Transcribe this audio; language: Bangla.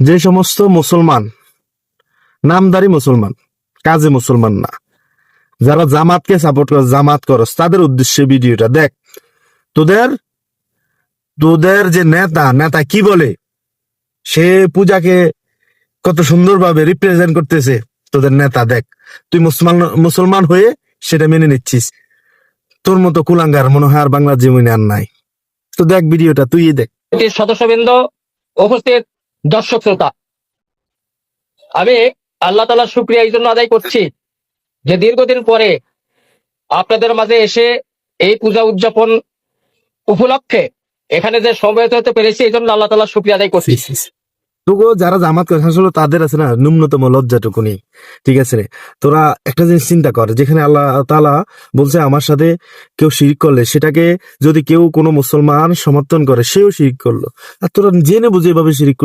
যে সমস্ত মুসলমান, নামদারি মুসলমান, কাজে মুসলমান না, যারা জামাতকে সাপোর্ট করে, জামাত করস, তাদের উদ্দেশ্যে ভিডিওটা দেখ। তোদের তোদের যে নেতা নেতা কি বলে? সে পূজাকে কত সুন্দরভাবে রিপ্রেজেন্ট করতেছে। তোদের নেতা দেখ, তুই মুসলমান মুসলমান হয়ে সেটা মেনে নিচ্ছিস। তোর মতো কুলাঙ্গার মনে হয় আর বাংলার জীবনে আর নাই। তো দেখ ভিডিওটা, তুই দেখ। সদস্যবৃন্দ, উপস্থিত দর্শক শ্রোতা, আমি আল্লাহ তালার শুক্রিয়া এই জন্য আদায় করছি যে দীর্ঘদিন পরে আপনাদের মাঝে এসে এই পূজা উদযাপন উপলক্ষে এখানে যে সমবেত হতে পেরেছি, এই জন্য আল্লাহ তালার শুক্রিয়া আদায় করছি। যারা জামাত করে, আসলে তাদের আছে না, ন্যূনতম লজ্জাটুকুনি, ঠিক আছে রে? তোরা একটা জিনিস চিন্তা কর, যেখানে আল্লাহ তালা বলছে, আমার সাথে কেউ শিরিক করলে, সেটাকে যদি কেউ কোনো মুসলমান সমর্থন করে, সেও শিরিক করল। আর তোরা জেনে বুঝে এভাবে শিরিক